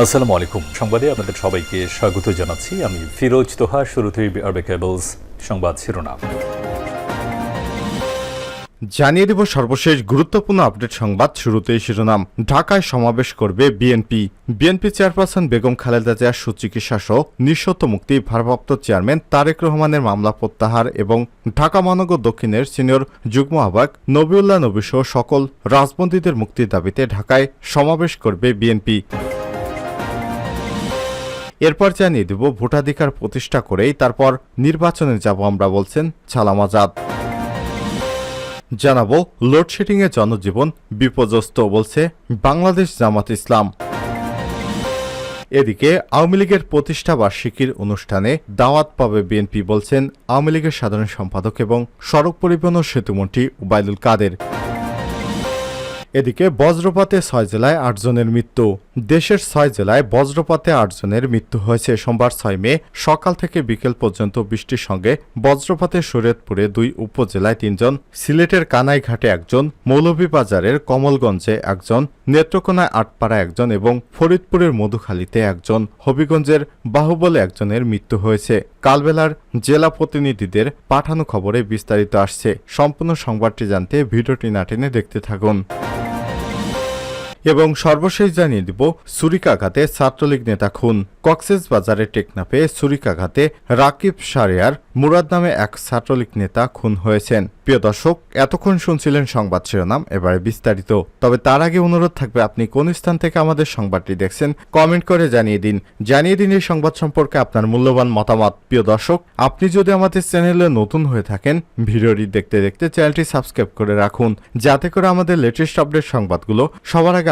আসসালামু আলাইকুম। সংবাদে আপনাদের সবাইকে স্বাগত জানাচ্ছি। আমি ফিরোজ তোহা, শুরুতেই আরবে কেবলস সংবাদ শিরোনাম। জানিয়ে দেব সর্বশেষ গুরুত্বপূর্ণ আপডেট সংবাদ শুরুতেই শিরোনাম। ঢাকায় সমাবেশ করবে BNP. BNP chairperson Begum Khaleda জিয়ার সুচিকিৎসা সহ নিঃশর্ত মুক্তি, ভারপ্রাপ্ত চেয়ারম্যান তারেক রহমানের মামলা প্রত্যাহার এবং ঢাকা মহানগর দক্ষিণের সিনিয়র যুগ্ম আহ্বায়ক নবিউল্লাহ নবী সহ সকল রাজবন্দীদের মুক্তির দাবিতে ঢাকায় সমাবেশ করবে বিএনপি। এরপর জানিয়ে দেব ভোটাধিকার প্রতিষ্ঠা করেই তারপর নির্বাচনে যাব আমরা বলছেন ছালাম আজাদ। জানাব, লোডশেডিংয়ে জনজীবন বিপর্যস্ত বলছে বাংলাদেশ জামাত ইসলাম। এদিকে আওয়ামী লীগের প্রতিষ্ঠা বার্ষিকীর অনুষ্ঠানে দাওয়াত পাবে বিএনপি বলছেন আওয়ামী লীগের সাধারণ সম্পাদক এবং সড়ক পরিবহন ও সেতুমন্ত্রী উবায়দুল কাদের। এদিকে বজ্রপাতে ছয় জেলায় আটজনের মৃত্যু। দেশের ছয় জেলায় বজ্রপাতে আটজনের মৃত্যু হয়েছে। সোমবার ছয় মে সকাল থেকে বিকেল পর্যন্ত বৃষ্টির সঙ্গে বজ্রপাতে শরীয়তপুরে দুই উপজেলায় তিনজন, সিলেটের কানাইঘাটে একজন, মৌলভীবাজারের কমলগঞ্জে একজন, নেত্রকোনায় আটপাড়া একজন এবং ফরিদপুরের মধুখালীতে একজন। হবিগঞ্জের বাহুবলে একজনের মৃত্যু হয়েছে। কালবেলার জেলা প্রতিনিধিদের পাঠানো খবরে বিস্তারিত আসছে। সম্পূর্ণ সংবাদটি জানতে ভিডিওটি না দেখতে থাকুন। এবং সর্বশেষ জানিয়ে দিব ছুরিকাঘাতে ছাত্রলীগ নেতা খুন। কক্সেস বাজারের টেকনাফে ছুরিকাঘাতে রাকিব সারিয়ার মুরাদ নামে এক ছাত্রলীগ নেতা খুন হয়েছেন। প্রিয় দর্শক, এতক্ষণ শুনছিলেন সংবাদ শিরোনাম, এবারে বিস্তারিত। তবে তার আগে অনুরোধ থাকবে, আপনি কোন স্থান থেকে আমাদের সংবাদটি দেখছেন, কমেন্ট করে জানিয়ে দিন। জানিয়ে দিন এই সংবাদ সম্পর্কে আপনার মূল্যবান মতামত। প্রিয় দর্শক, আপনি যদি আমাদের চ্যানেলে নতুন হয়ে থাকেন, ভিডিওটি দেখতে দেখতে চ্যানেলটি সাবস্ক্রাইব করে রাখুন, যাতে করে আমাদের লেটেস্ট আপডেট সংবাদগুলো সবার আগে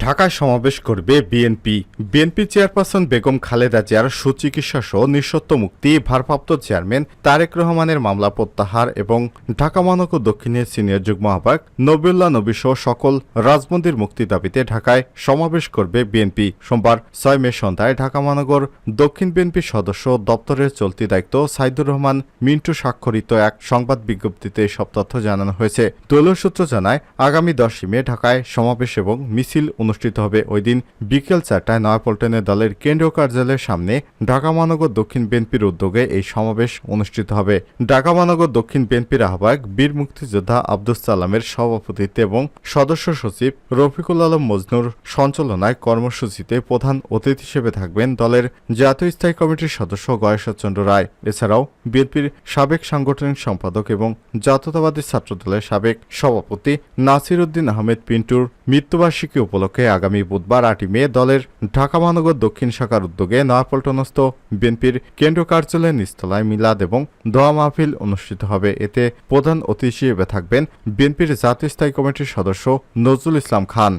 ঢাকায় সমাবেশ করবে BNP. BNP chairperson Begum Khaleda জিয়ার সুচিকিৎসা সহ নিঃশর্ত মুক্তি, ভারপ্রাপ্ত চেয়ারম্যান তারেক রহমানের মামলা প্রত্যাহার এবং ঢাকা মহানগর দক্ষিণের সিনিয়র যুগ্ম আহ্বায়ক নবিউল্লাহ নবী সহ সকল রাজমন্দির মুক্তি দাবিতে ঢাকায় সমাবেশ করবে বিএনপি। সোমবার ছয় মে সন্ধ্যায় ঢাকা মহানগর দক্ষিণ বিএনপির সদস্য দপ্তরের চলতি দায়িত্ব সাইদুর রহমান মিন্টু স্বাক্ষরিত এক সংবাদ বিজ্ঞপ্তিতে সব তথ্য জানানো হয়েছে। দলীয় সূত্র জানায়, আগামী দশই মে ঢাকায় সমাবেশ এবং মিছিল অনুষ্ঠিত হবে ওই দিন বিকেল চারটায় নয়াপল্টনের দলের কেন্দ্রীয় কার্যালয়ের সামনে ঢাকা মহানগর দক্ষিণ বিএনপির উদ্যোগে এই সমাবেশ অনুষ্ঠিত হবে। ঢাকা মহানগর দক্ষিণ বিএনপির আহ্বায়ক বীর মুক্তিযোদ্ধা আব্দুস সালামের সভাপতিত্বে এবং সদস্য সচিব রফিকুল আলম মজনুর সঞ্চালনায় কর্মসূচিতে প্রধান অতিথি হিসেবে থাকবেন দলের জাতীয় স্থায়ী কমিটির সদস্য গয়েশ্বরচন্দ্র রায়। এছাড়াও বিএনপির সাবেক সাংগঠনিক সম্পাদক এবং জাতীয়তাবাদী ছাত্রদলের সাবেক সভাপতি নাসির উদ্দিন আহমেদ পিন্টুর মৃত্যুবার্ষিকী উপলক্ষে আগামী বুধবার আটই মে দলের ঢাকা মহানগর দক্ষিণ শাখার উদ্যোগে নয়াপল্টনস্থ বিএনপির কেন্দ্রীয় কার্যালয়ের নিস্তলায় মিলাদ এবং দোয়া মাহফিল অনুষ্ঠিত হবে। এতে প্রধান অতিথি হিসেবে থাকবেন বিএনপির জাতীয় স্থায়ী কমিটির সদস্য নজরুল ইসলাম খান।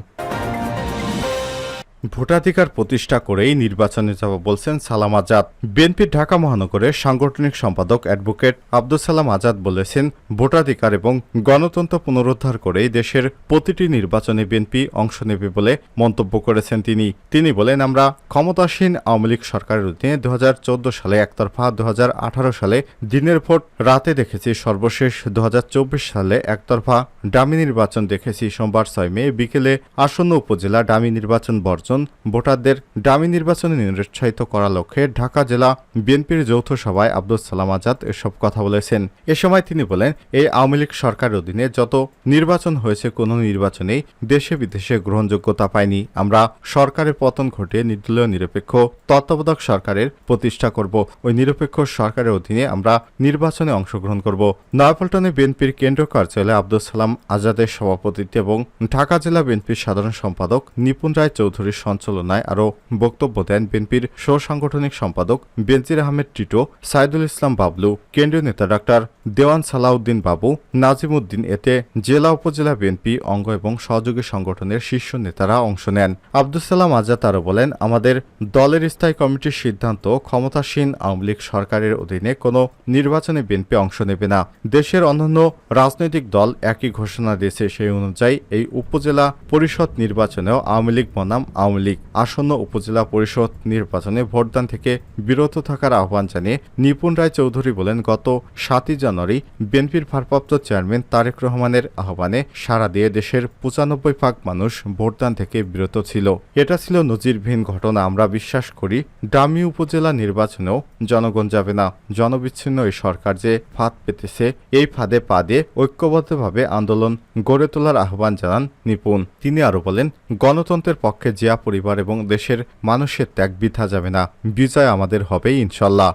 ভোটাধিকার প্রতিষ্ঠা করেই নির্বাচনে যাব বলছেন সালাম আজাদ। বিএনপির ঢাকা মহানগরের সাংগঠনিক সম্পাদক অ্যাডভোকেট আব্দুল সালাম আজাদ বলেছেন, ভোটাধিকার এবং গণতন্ত্র পুনরুদ্ধার করেই দেশের প্রতিটি নির্বাচনে বিএনপি অংশ নেবে বলে মন্তব্য করেছেন তিনি। তিনি বলেন, আমরা ক্ষমতাসীন আওয়ামী লীগ সরকারের অধীনে দু হাজার চৌদ্দ সালে একতরফা দু হাজার আঠারো সালে দিনের ভোট, রাতে দেখেছি সর্বশেষ দু হাজার চব্বিশ সালে একতরফা ডামি নির্বাচন দেখেছি সোমবার ছয় মে বিকেলে আসন্ন উপজেলা ডামি নির্বাচন বর্জন ভোটারদের ডামি নির্বাচনে নিরুৎসাহিত করার লক্ষ্যে ঢাকা জেলা বিএনপির যৌথ সভায় আব্দুল সালাম আজাদ এসব কথা বলেছেন। এ সময় তিনি বলেন, এই আওয়ামী লীগ সরকারের অধীনে যত নির্বাচন হয়েছে, কোনো নির্বাচনেই দেশে বিদেশে গ্রহণযোগ্যতা পায়নি। আমরা সরকারের পতন ঘটে নির্দলীয় নিরপেক্ষ তত্ত্বাবধায়ক সরকারের প্রতিষ্ঠা করব। ওই নিরপেক্ষ সরকারের অধীনে আমরা নির্বাচনে অংশগ্রহণ করব। নয়াপল্টনে বিএনপির কেন্দ্রীয় কার্যালয়ে আব্দুল সালাম আজাদের সভাপতিত্বে এবং ঢাকা জেলা বিএনপির সাধারণ সম্পাদক নিপুণ রায় চৌধুরীর সঞ্চালনায় আরও বক্তব্য দেন বিএনপির সাংগঠনিক সম্পাদক বেনজির আহমেদ টিটো, সাইদুল ইসলাম বাবলু, কেন্দ্রীয় নেতা ডাক্তার দেওয়ান সালাউদ্দিন বাবু নাজিম উদ্দিন এতে জেলা উপজেলা বিএনপি অঙ্গ এবং সহযোগী সংগঠনের শীর্ষ নেতারা অংশ নেন। আব্দুল সালাম আজাদ আরও বলেন, আমাদের দলের স্থায়ী কমিটির সিদ্ধান্ত ক্ষমতাসীন আওয়ামী লীগ সরকারের অধীনে কোনো নির্বাচনে বিএনপি অংশ নেবে না। দেশের অন্যান্য রাজনৈতিক দল একই ঘোষণা দিয়েছে সেই অনুযায়ী এই উপজেলা পরিষদ নির্বাচনেও আওয়ামী লীগ বনাম আওয়ামী আওয়ামী লীগ আসন্ন উপজেলা পরিষদ নির্বাচনে ভোটদান থেকে বিরত থাকার আহ্বান জানিয়ে নিপুণ রায় চৌধুরী বলেন, গত সাতই জানুয়ারি বিএনপির ভারপ্রাপ্ত চেয়ারম্যান তারেক রহমানের আহ্বানে সারা দিয়ে দেশের পঁচানব্বই ভাগ মানুষ ভোটদান থেকে বিরত ছিল। এটা ছিল নজিরবিহীন ঘটনা। আমরা বিশ্বাস করি ডামি উপজেলা নির্বাচনেও জনগণ যাবে না। জনবিচ্ছিন্ন এই সরকার যে ফাঁদ পেতেছে, এই ফাঁদে পা দিয়ে ঐক্যবদ্ধভাবে আন্দোলন গড়ে তোলার আহ্বান জানান নিপুণ। তিনি আরও বলেন, গণতন্ত্রের পক্ষে জিয়া পরিবার এবং দেশের মানুষের ত্যাগ বৃথা যাবে না। বিজয় আমাদের হবে ইনশাল্লাহ।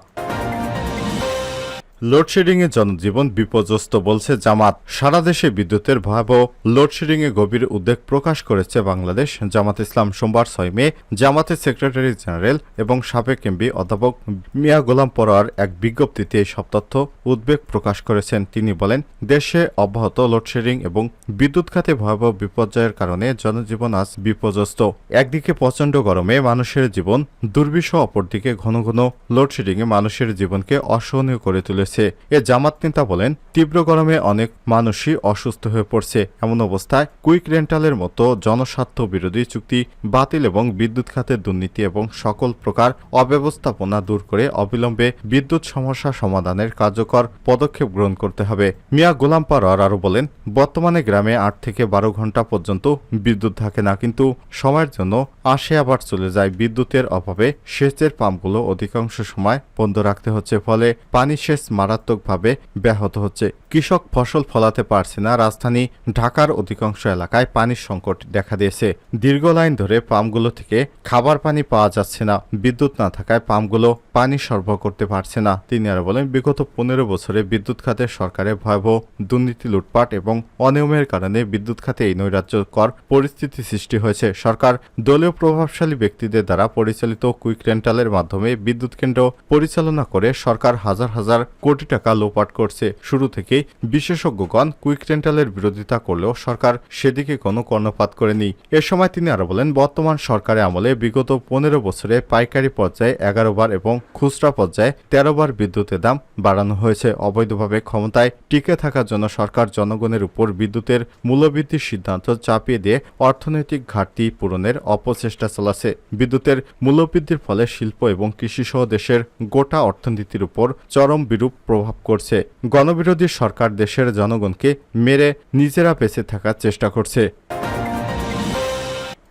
লোডশেডিংয়ে জনজীবন বিপর্যস্ত বলছে জামাত। সারা দেশে বিদ্যুতের ভয়াবহ লোডশেডিংয়ে গভীর উদ্বেগ প্রকাশ করেছে বাংলাদেশ। জামাত ইসলাম সোমবার ছয় মে জামাতের সেক্রেটারি জেনারেল এবং সাবেক এমবি অধ্যাপক মিয়া গোলাম পরোয়ার এক বিজ্ঞপ্তিতে এই সব তথ্য উদ্বেগ প্রকাশ করেছেন। তিনি বলেন, দেশে অব্যাহত লোডশেডিং এবং বিদ্যুৎ খাতে ভয়াবহ বিপর্যয়ের কারণে জনজীবন আজ বিপর্যস্ত। একদিকে প্রচণ্ড গরমে মানুষের জীবন দুর্বিষহ, অপরদিকে ঘন ঘন লোডশেডিংয়ে মানুষের জীবনকে অসহনীয় করে তুলেছে। এ জামাত নেতা বলেন, তীব্র গরমে অনেক মানুষই অসুস্থ হয়ে পড়ছে। এমন অবস্থায় কুইক রেন্টালের মতো জনস্বার্থ বিরোধী চুক্তি বাতিল এবং বিদ্যুৎ খাতের দুর্নীতি এবং সকল প্রকার অব্যবস্থাপনা দূর করে অবিলম্বে বিদ্যুৎ সমস্যা সমাধানের কার্যকর পদক্ষেপ গ্রহণ করতে হবে। মিয়া গোলাম পারোয়ার আরও বলেন, বর্তমানে গ্রামে আট থেকে বারো ঘণ্টা পর্যন্ত বিদ্যুৎ থাকে না, কিন্তু সময়ের জন্য আসে আবার চলে যায়। বিদ্যুতের অভাবে সেচের পাম্পগুলো অধিকাংশ সময় বন্ধ রাখতে হচ্ছে, ফলে পানি সেচ মারাত্মকভাবে ব্যাহত হচ্ছে। কৃষক ফসল ফলাতে পারছে না। রাজধানী ঢাকার অধিকাংশ এলাকায় পানির সংকট দেখা দিয়েছে। দীর্ঘ লাইন ধরে পাম্পগুলো থেকে খাবার পানি পাওয়া যাচ্ছে না। বিদ্যুৎ না থাকায় পাম্পগুলো পানি সরবরাহ করতে পারছে না। তিনি আরও বলেন, বিগত পনেরো বছরে বিদ্যুৎ খাতে সরকারের ভয়াবহ দুর্নীতি, লুটপাট এবং অনিয়মের কারণে বিদ্যুৎ খাতে এই নৈরাজ্যকর পরিস্থিতি সৃষ্টি হয়েছে। সরকার দলীয় প্রভাবশালী ব্যক্তিদের দ্বারা পরিচালিত কুইক রেন্টালের মাধ্যমে বিদ্যুৎ কেন্দ্র পরিচালনা করে সরকার হাজার হাজার কোটি টাকা লোপাট করছে। শুরু থেকেই বিশেষজ্ঞগণ কুইক রেন্টালের বিরোধিতা করলেও সরকার সেদিকে কোনো কর্ণপাত করেনি। এ সময় তিনি আরও বলেন, বর্তমান সরকারের আমলে বিগত পনেরো বছরে পাইকারি পর্যায়ে এগারো বার এবং খুচরা পর্যায়ে তেরো বার বিদ্যুতের দাম বাড়ানো হয়েছে। অবৈধভাবে ক্ষমতায় টিকে থাকার জন্য সরকার জনগণের উপর বিদ্যুতের মূল্যবৃদ্ধির সিদ্ধান্ত চাপিয়ে দিয়ে অর্থনৈতিক ঘাটতি পূরণের অপচেষ্টা চালাচ্ছে। বিদ্যুতের মূল্যবৃদ্ধির ফলে শিল্প এবং কৃষিসহ দেশের গোটা অর্থনীতির উপর চরম বিরূপ প্রভাব করছে। গণবিরোধী সরকার দেশের জনগণকে মেরে নিজেরা বেঁচে থাকার চেষ্টা করছে।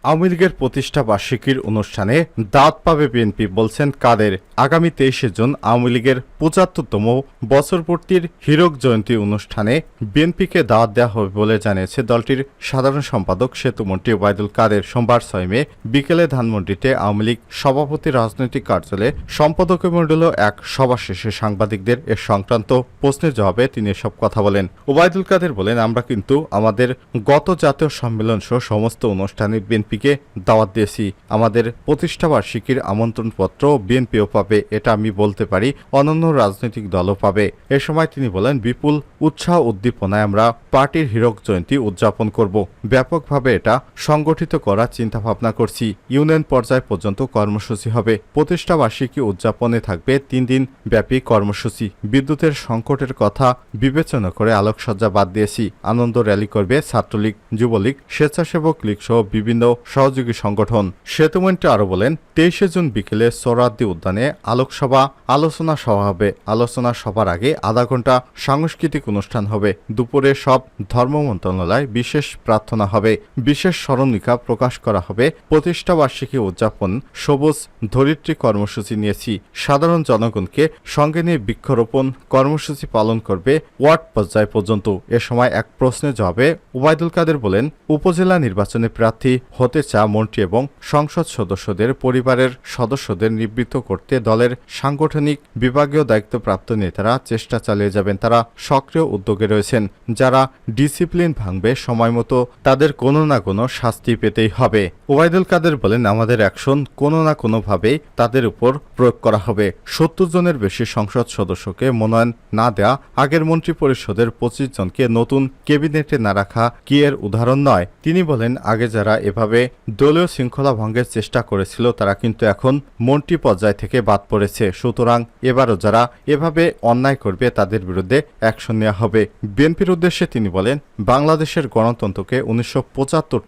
আওয়ামী লীগের প্রতিষ্ঠা বার্ষিকীর অনুষ্ঠানে দাঁত পাবে বিএনপি বলছেন কাদের। আগামী তেইশে জুন আওয়ামী লীগের পঁচাত্তরতম বছরপূর্তির হীরক জয়ন্তী অনুষ্ঠানে বিএনপিকে দাওয়াত দেওয়া হবে বলে জানিয়েছে দলটির সাধারণ সম্পাদক সেতুমন্ত্রী ওবায়দুল কাদের। সোমবার ছয় মে বিকেলে ধানমন্ডিতে আওয়ামী লীগ সভাপতি রাজনৈতিক কার্যালয়ে সম্পাদক মণ্ডল এক সভা শেষে সাংবাদিকদের এ সংক্রান্ত প্রশ্নের জবাবে তিনি এসব কথা বলেন। ওবায়দুল কাদের বলেন, আমরা কিন্তু আমাদের গত জাতীয় সম্মেলন সহ সমস্ত অনুষ্ঠানে বিএনপিকে দাওয়াত দিয়েছি। আমাদের প্রতিষ্ঠা বার্ষিকীর আমন্ত্রণপত্র বিএনপিও পাবে, এটা আমি বলতে পারি। অন্যান্য রাজনৈতিক দলও পাবে। এ সময় তিনি বলেন, বিপুল উৎসাহ উদ্দীপনায় আমরা পার্টির হীরক জয়ন্তী উদযাপন করব। ব্যাপকভাবে এটা সংগঠিত করার চিন্তা ভাবনা করছি। ইউনিয়ন পর্যায় পর্যন্ত কর্মসূচি হবে। প্রতিষ্ঠা বার্ষিকী উদযাপনে থাকবে তিন দিন ব্যাপী কর্মসূচি। বিদ্যুতের সংকটের কথা বিবেচনা করে আলোকসজ্জা বাদ দিয়েছি। আনন্দ র্যালি করবে ছাত্রলীগ, যুবলীগ, স্বেচ্ছাসেবক লীগ সহ বিভিন্ন সহযোগী সংগঠন। সেতুমন্ত্রী আরও বলেন, তেইশে জুন বিকেলে সোরাদ্দি উদ্যানে আলোকসভা, আলোচনা সভা হবে। আলোচনা সভার আগে আধা ঘণ্টা সাংস্কৃতিক অনুষ্ঠান হবে। দুপুরে সব ধর্ম মন্ত্রণালয় বিশেষ প্রার্থনা হবে। বিশেষ স্মরণিকা প্রকাশ করা হবে। প্রতিষ্ঠা বার্ষিকী উদযাপন, সবুজ ধরিত্রী কর্মসূচি নিয়েছি। সাধারণ জনগণকে সঙ্গে নিয়ে বৃক্ষরোপণ কর্মসূচি পালন করবে ওয়ার্ড পর্যায় পর্যন্ত। এ সময় এক প্রশ্নের জবাবে ওবায়দুল কাদের বলেন, উপজেলা নির্বাচনে প্রার্থী হতে চা মন্ত্রী এবং সংসদ সদস্যদের পরিবারের সদস্যদের নিবৃত্ত করতে দলের সাংগঠনিক বিভাগীয় দায়িত্বপ্রাপ্ত নেতারা চেষ্টা চালিয়ে যাবেন। তারা সক্রিয় উদ্যোগে রয়েছেন। যারা ডিসিপ্লিন ভাঙবে সময় মতো তাদের কোনো না কোনো শাস্তি পেতেই হবে। ওবায়দুল কাদের বলেন, আমাদের অ্যাকশন কোনো না কোনোভাবেই তাদের উপর প্রয়োগ করা হবে। সত্তর জনের বেশি সংসদ সদস্যকে মনোনয়ন না দেয়া আগের মন্ত্রী পরিষদের পঁচিশ জনকে নতুন ক্যাবিনেটে না রাখা কি এর উদাহরণ নয়? তিনি বলেন, আগে যারা এভাবে যেভাবে দলীয় শৃঙ্খলা ভঙ্গের চেষ্টা করেছিল তারা, কিন্তু এখন মন্ত্রী পর্যায় থেকে বাদ পড়েছে। সুতরাং এবারও যারা এভাবে অন্যায় করবে তাদের বিরুদ্ধে অ্যাকশন নেওয়া হবে। বিএনপির উদ্দেশ্যে তিনি বলেন, বাংলাদেশের গণতন্ত্রকে উনিশশো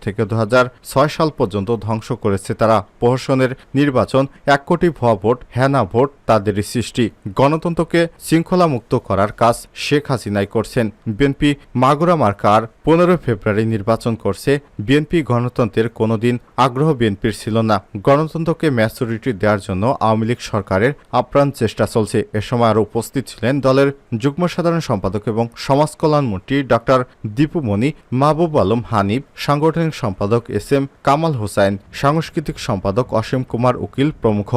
থেকে দু সাল পর্যন্ত ধ্বংস করেছে তারা। প্রহসনের নির্বাচন, এক কোটি ভুয়া ভোট হ্যানা ভোট তাদেরই সৃষ্টি। গণতন্ত্রকে শৃঙ্খলা মুক্ত করার কাজ শেখ হাসিনাই করছেন। বিএনপি মাগুরা মার্কার পনেরো ফেব্রুয়ারি নির্বাচন করছে। বিএনপি গণতন্ত্রের কোনোদিন আগ্রহ বিএনপির ছিল না। গণতন্ত্রকে ম্যাচুরিটি দেওয়ার জন্য আওয়ামী লীগ সরকারের আপ্রাণ চেষ্টা চলছে। এ সময় আরও উপস্থিত ছিলেন দলের যুগ্ম সাধারণ সম্পাদক এবং সমাজ মন্ত্রী মন্ত্রী ডক্টর দীপুমণি মাহবুব আলম হানিফ, সাংগঠনিক সম্পাদক এস এম কামাল হোসাইন, সাংস্কৃতিক সম্পাদক অসীম কুমার উকিল প্রমুখ।